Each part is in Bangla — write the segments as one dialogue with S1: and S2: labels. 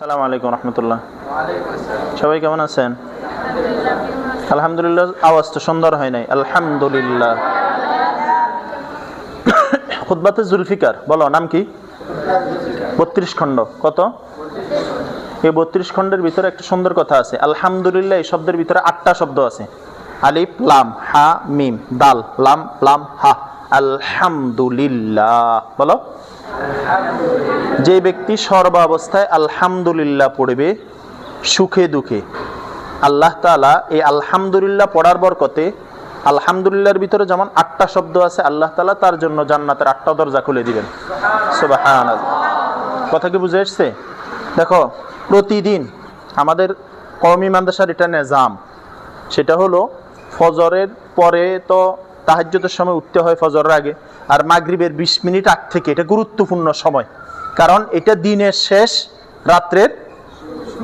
S1: সালাম আলাইকুম রহমতুল্লাহ। সবাই কেমন আছেন? আলহামদুলিল্লাহ, আওয়াজ তো সুন্দর হয় নাই। আলহামদুলিল্লাহ। জুলফিকার, বলো, নাম কি? বত্রিশ খণ্ড, কত? এই বত্রিশ খণ্ডের ভিতরে একটা সুন্দর কথা আছে। আলহামদুলিল্লাহ, এই শব্দের ভিতরে আটটা শব্দ আছে। আলিফ, লাম, হা, মিম, দাল, লাম লাম, হা। আলহামদুলিল্লাহ। বলো। যে ব্যক্তি সর্বাবস্থায় আলহামদুলিল্লাহ পড়বে, সুখে দুঃখে, আল্লাহ তাআলা এই আলহামদুলিল্লাহ পড়ার বরকতে, আলহামদুলিল্লাহর ভিতরে যেমন আটটা শব্দ আছে, আল্লাহ তাআলা তার জন্য জান্নাতের আটটা দরজা খুলে দিবেন। কথা কি বুঝে এসছে? দেখো, প্রতিদিন আমাদের কওমি মাদ্রাসার এটা নেজাম। সেটা হলো ফজরের পরে তো তাহাজ্যতের সময় উঠতে হয় ফজরের আগে আর মাগরিবের বিশ মিনিট আগ থেকে। এটা গুরুত্বপূর্ণ সময়। কারণ এটা দিনের শেষ রাত্রের,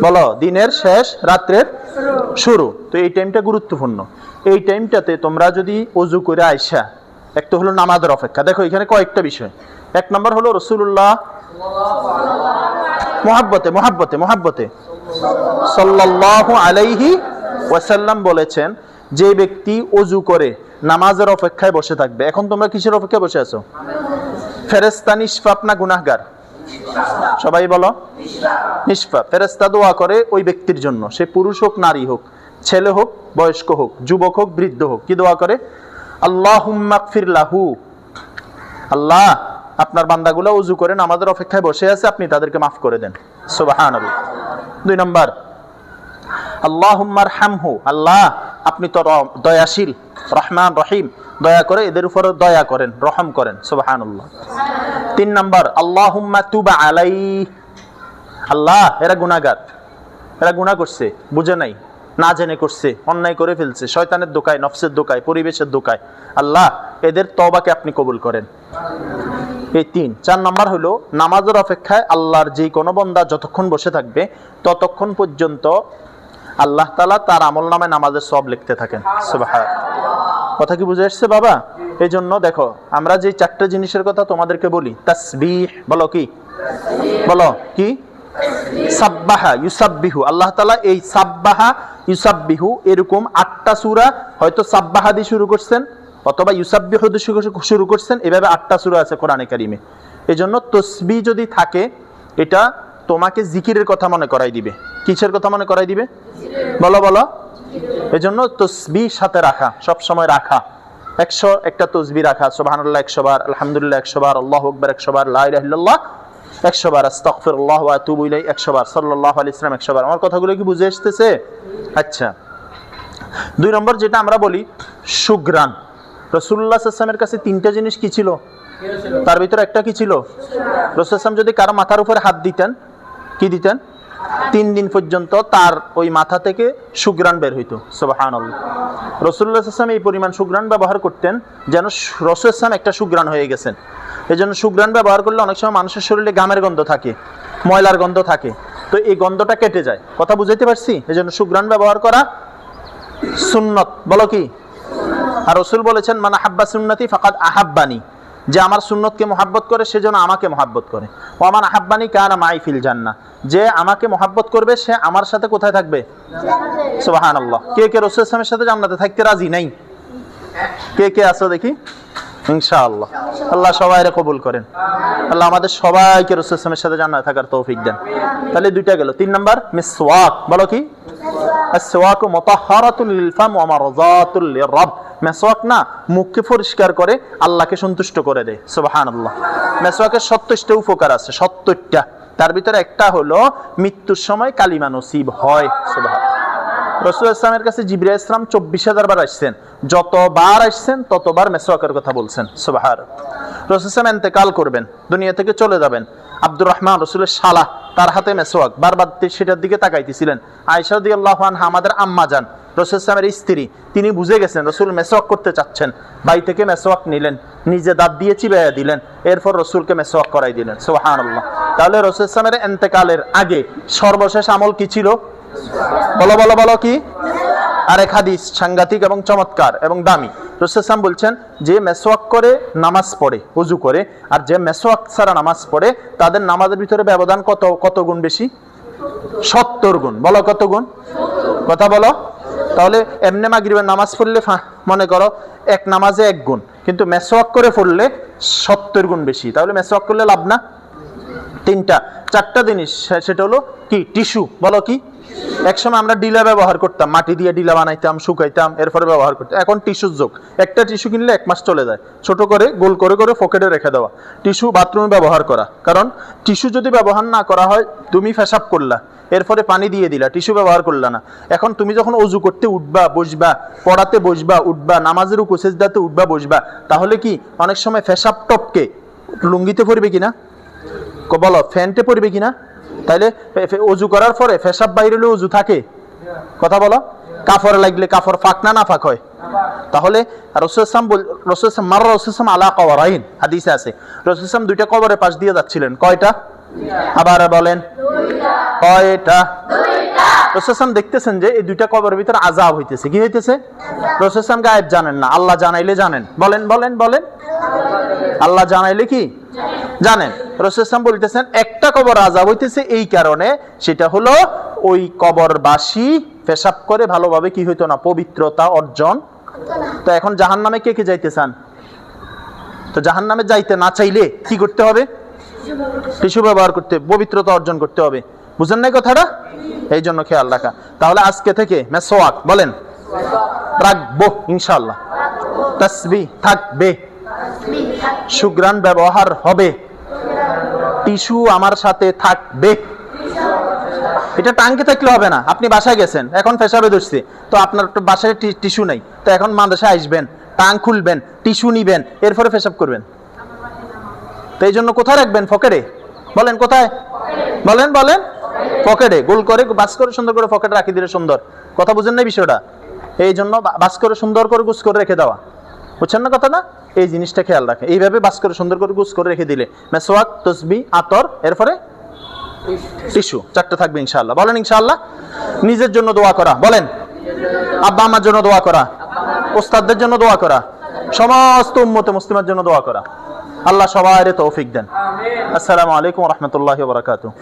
S1: বলো, দিনের শেষ রাত্রের শুরু। তো এই টাইমটা গুরুত্বপূর্ণ। এই টাইমটাতে তোমরা যদি অজু করে আইসা একটা হলো নামাজের অপেক্ষা। দেখো, এখানে কয়েকটা বিষয়। এক নম্বর হলো রসুল্লাহ মোহাব্বতে মোহাব্বতে মোহাব্বতে। সাল্লাল্লাহু আলাইহি ওয়াসাল্লাম বলেছেন যে ব্যক্তি অজু করে, নামাজের অপেক্ষায় বসে থাকবে। এখন তোমরা কিসের অপেক্ষায় বসে আছো? ফেরেস্তা নিষ্পাপ না গুনাহগার? সবাই বলো। নিষ্পাপ। ফেরেস্তা দোয়া করে ওই ব্যক্তির জন্য। সে পুরুষ হোক, নারী হোক, ছেলে হোক, বয়স্ক হোক, যুবক হোক, বৃদ্ধ হোক, কি দোয়া করে? আল্লাহ লাহু। আল্লাহ, আপনার বান্দাগুলো উজু করেন আমাদের অপেক্ষায় বসে আছে, আপনি তাদেরকে মাফ করে দেন। সুবাহান দুই নম্বর আল্লাহুম্মার হামহু আল্লাহ, আপনি তো দয়াশীল, রহমান, রহিম। দয়া করে এদের উপর দয়া করেন, রহম করেন, সুবহানাল্লাহ। তিন নম্বর, আল্লাহুম্মা তুবা আলাই আল্লাহ, এরা গুনাহগার। এরা গুনাহ করছে, বুঝে নাই, না জেনে করছে, অন্যায় করে ফেলছে, শয়তানের দোকায়, নফসের দোকায়, পরিবেশের দোকায়। আল্লাহ, এদের তবাকে আপনি কবুল করেন। এই তিন, চার নাম্বার হলো, নামাজের অপেক্ষায় আল্লাহর যে কোনো বন্দা যতক্ষণ বসে থাকবে, ততক্ষণ পর্যন্ত আল্লাহ তালা তার আমল নামে নামাজের সব লিখতে থাকেন। কথা কি বুঝে এসছে বাবা? এই জন্য দেখো আমরা যে চারটে জিনিসের কথা তোমাদেরকে বলি তাসবিহ বলো কি? বলো কি? সাব্বাহা ইউসাব্বিহু। আল্লাহ তাআলা এই সাব্বাহা ইউসাব্বিহু এরকম আটটা সূরা হয়তো সাব্বাহা দিয়ে শুরু করছেন অথবা ইউসাব্বিহু দিয়ে শুরু- করছেন এভাবে আটটা সূরা আছে কোরআনে কারিমে। এজন্য তসবিহ যদি থাকে এটা তোমাকে জিকিরের কথা মনে করাই দিবে। কিসের কথা মনে করাই দিবে? বলো বলো। এজন্য তসবি সাথে রাখা সব সময় রাখা। একশো একটা তসবি রাখা, সুবহানাল্লাহ একশো বার, আলহামদুলিল্লাহ একশো বার, আল্লাহ আকবার একশো বার, লা ইলাহা ইল্লাল্লাহ একশো বার, আস্তাগফিরুল্লাহ ওয়া আতুবু ইলাইহি একশো বার, সাল্লাল্লাহু আলাইহি ইসলাম একশো বার। আমার কথাগুলো কি বুঝে আসতেছে আচ্ছা। দুই নম্বর যেটা আমরা বলি সুগ্রান রসুল্লাহ আসলামের কাছে তিনটা জিনিস কি ছিল? তার ভিতরে একটা কি ছিল? রসুল আসলাম যদি কারও মাথার উপরে হাত দিতেন কি দিতেন? তিন দিন পর্যন্ত তার ওই মাথা থেকে সুগ্রাণ বের হইতো সুবাহান রসুল্লাহ আসলাম এই পরিমাণ সুগ্রান ব্যবহার করতেন যেন রসুল আসলাম একটা সুগ্রাণ হয়ে গেছেন। এই জন্য সুগ্রান ব্যবহার করলে অনেক সময় মানুষের শরীরে গামের গন্ধ থাকে, ময়লার গন্ধ থাকে। তো এই গন্ধটা কেটে যায়। কথা বুঝাইতে পারছি? এই জন্য সুগ্রাণ ব্যবহার করা সুন্নত। বলো কি? আর রসুল বলেছেন মানে হাব্বা সুন্নতি ফাকাদ আহাব্বানি। যে আমার সুন্নতকে মহাব্বত করে সে যেন আমাকে মহাব্বত করে ও আমার আহ্বানি কার মাই ফিল জাননা যে আমাকে মহাব্বত করবে সে আমার সাথে কোথায় থাকবে সোহান আল্লাহ কে কে রসুল ইসলামের সাথে জান্নাতে থাকতে রাজি নাই কে কে আসো দেখি ইনশাআল্লাহ আল্লাহ সবাই কবুল করেন আল্লাহ আমাদের সবাইকে রসুল ইসলামের সাথে জান্নাত থাকার তৌফিক দেন তাহলে দুইটা গেল তিন নম্বর মিসওয়াক বলো কি আসওয়াকু মুতাহহারাতুল লিল ওয়া মারযাতুল মেসওয়াক না, মুখকে পরিষ্কার করে, আল্লাহকে সন্তুষ্ট করে দেয়। সুবহানাল্লাহ। মেসোয়াকের সত্তরটা উপকার আছে, সত্তরটা। তার ভিতরে একটা হলো, মৃত্যুর সময় কালিমা নসিব হয়। সুবহান রসুল ইসলামের কাছে জিবরিয়া ইসলাম চব্বিশ হাজার বার আসছেন। যতবার আসছেন, ততবার মেসওয়াকের কথা বলছেন। সুবাহার রসুল ইসলাম এন্তেকাল করবেন, দুনিয়া থেকে চলে যাবেন। আব্দুর রহমান, রসুলের শালা, তার হাতে মেসওয়াক বারবার সেটার দিকে তাকাইতেছিলেন। আয়সা দি আল্লাহান আমাদের আম্মা যান। রসুল ইসলামের স্ত্রী, তিনি বুঝে গেছেন, রসুল মেসওয়াক করতে চাচ্ছেন। বাই থেকে মেসওয়াক নিলেন, নিজে দাঁত দিয়ে চিবাইয়া দিলেন, এরপর রসুলকে মেসওয়াক করাই দিলেন সোহান তাহলে রসুল ইসলামের এন্তেকালের আগে সর্বশেষ আমল কি ছিল? বলো বলো বলো কি? আরেক হাদিস, সাংঘাতিক এবং চমৎকার এবং দামি। রসুলাম বলছেন, যে মেসোয়াক করে নামাজ পড়ে, উজু করে, আর যে মেসোয়াক ছাড়া নামাজ পড়ে, তাদের নামাজের ভিতরে ব্যবধান কত কত গুণ বেশি? সত্তর গুণ। বলো কত গুণ? কথা বলো। তাহলে এমনি মাগরিবের নামাজ পড়লে মনে করো এক নামাজে এক গুণ, কিন্তু মেসওয়াক করে পড়লে সত্তর গুণ বেশি। তাহলে মেসওয়াক করলে লাভ না? তিনটা। চারটা জিনিস সেটা হলো কি? টিস্যু, বলো কি? একসময় আমরা ডিলা ব্যবহার করতাম, মাটি দিয়ে ডিলা বানাইতাম, শুকাইতাম, এরপরে ব্যবহার করতাম। এখন টিস্যুর যোগ। একটা টিস্যু কিনলে এক মাস চলে যায়। ছোট করে, গোল করে করে পকেটে রেখে দেওয়া। টিস্যু বাথরুমে ব্যবহার করা। কারণ টিস্যু যদি ব্যবহার না করা হয়, তুমি ফেসাব করলা। এরপরে পানি দিয়ে দিলা, টিস্যু ব্যবহার করলা না। এখন তুমি যখন অজু করতে উঠবা, বসবা, পড়াতে বসবা, উঠবা, নামাজের উপসেজদাতে উঠবা, বসবা, তাহলে কি অনেক সময় ফেসাব টপকে লুঙ্গিতে পড়বে কিনা? বলো, ফ্যানটে পড়বে কিনা? তাইলে অজু করার পরে ফেসাব বাইরে অজু থাকে। কথা বলো? কাফর লাগলে কাফর ফাঁক না না ফাঁক হয়। তাহলে রসুলাম রসুলাম মার রসুলাম আলা কবরাইন হাদিসে আছে। রসুলাম দুইটা কবরের পাশ দিয়ে যাচ্ছিলেন। কয়টা? আবার বলেন। কয়টা? রসুলাম দেখতেছেন যে এই দুইটা কবরের ভিতরে আজাব হইতেছে। কি হইতেছে? রসুলাম গায়েব জানেন না। আল্লাহ জানাইলে জানেন। বলেন বলেন বলেন। আল্লাহ জানাইলে কি? জানেন। রসুলাম বলতেছেন একটা কবর আজাব হইতেছে এই কারণে সেটা হলো ওই কবরবাসী পেশাব করে ভালোভাবে কি হইতো না পবিত্রতা অর্জন তো এখন জাহান নামে কে কে যাইতে চান তো জাহান নামে যাইতে না চাইলে কি করতে হবে? টিস্যু ব্যবহার করতে পবিত্রতা অর্জন করতে হবে। বুঝেন নাই কথাটা? এই জন্য খেয়াল রাখা। তাহলে আজকে থেকে মেসোয়াক, বলেন? রাখব ইনশাল্লাহ তসবি থাকবে। সুগ্রান ব্যবহার হবে। টিস্যু আমার সাথে থাকবে। এটা টাঙ্কে থাকলে হবে না। আপনি বাসায় গেছেন, এখন পেশাবে ধরছি। তো আপনার বাসায় টিস্যু নেই। তো এখন মাদ্রাসায় আসবেন, টাং খুলবেন, টিস্যু নিবেন, এরপরে পেশাব করবেন। তো এই জন্য কোথায় রাখবেন? ফকেরে? বলেন কোথায়? বলেন বলেন। পকেটে গোল করে বাস করে সুন্দর করে পকেটে রাখি দিলে সুন্দর। কথা বুঝেন না বিষয়টা? এই জন্য বাস করে সুন্দর করে গুছ করে রেখে দেওয়া। বুঝছেন না কথা না? এই জিনিসটা খেয়াল রাখে। এইভাবে বাস করে সুন্দর করে গুছ করে রেখে দিলে। মেসোয়াক তসবি আতর এরপরে টিস্যু চারটে থাকবে ইনশাআল্লাহ। বলেন ইনশাল্লাহ নিজের জন্য দোয়া করা। বলেন আব্বা আমার জন্য দোয়া করা। ওস্তাদদের জন্য দোয়া করা। সমস্ত উম্মতে মুসলিমের জন্য দোয়া করা। আল্লাহ সবাই তৌফিক দেন। আসসালামু আলাইকুম রহমতুল্লাহ বারাকাতু